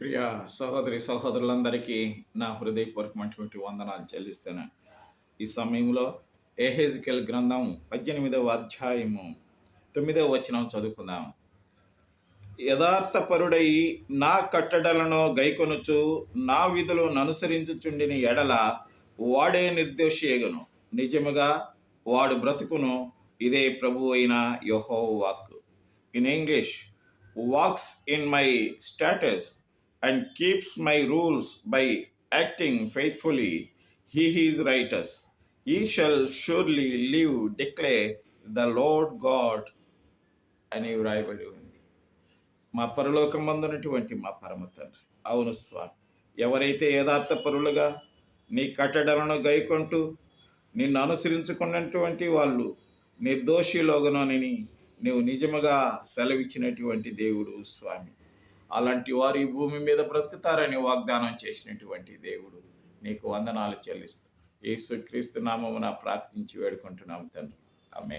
ప్రియ సహోదరి సహోదరులందరికీ నా హృదయపూర్వకమైనటువంటి వందనాలు చెల్లిస్తాను ఈ సమయంలో ఏహెజికల్ గ్రంథం పద్దెనిమిదవ అధ్యాయము తొమ్మిదవ వచనం చదువుకుందాం. యథార్థపరుడై నా కట్టడలను గైకొనుచు నా విధులను అనుసరించుచుండిన ఎడల వాడే నిర్దోషియగను నిజముగా వాడు బ్రతుకును ఇదే ప్రభు అయిన Yahweh walk in English walks in my status and keeps my rules by acting faithfully he is righteous. He shall surely live declare the Lord God అని వ్రాయబడి ఉంది. మా పరలోకమందునటువంటి మా పరమ తండ్రి. అవును స్వామి. ఎవరైతే యథార్థ పరులుగా నీ కట్టడలను గైకొంటూ నిన్ను అనుసరించుకున్నటువంటి వాళ్ళు నిర్దోషిలోగనని నీవు నిజముగా సెలవిచ్చినటువంటి దేవుడు స్వామి. అలాంటి వారు ఈ భూమి మీద బ్రతుకుతారని వాగ్దానం చేసినటువంటి దేవుడు నీకు వందనాలు చెల్లిస్తూ యేసు క్రీస్తు నామమున ప్రార్థించి వేడుకుంటున్నాం తండ్రి. ఆమె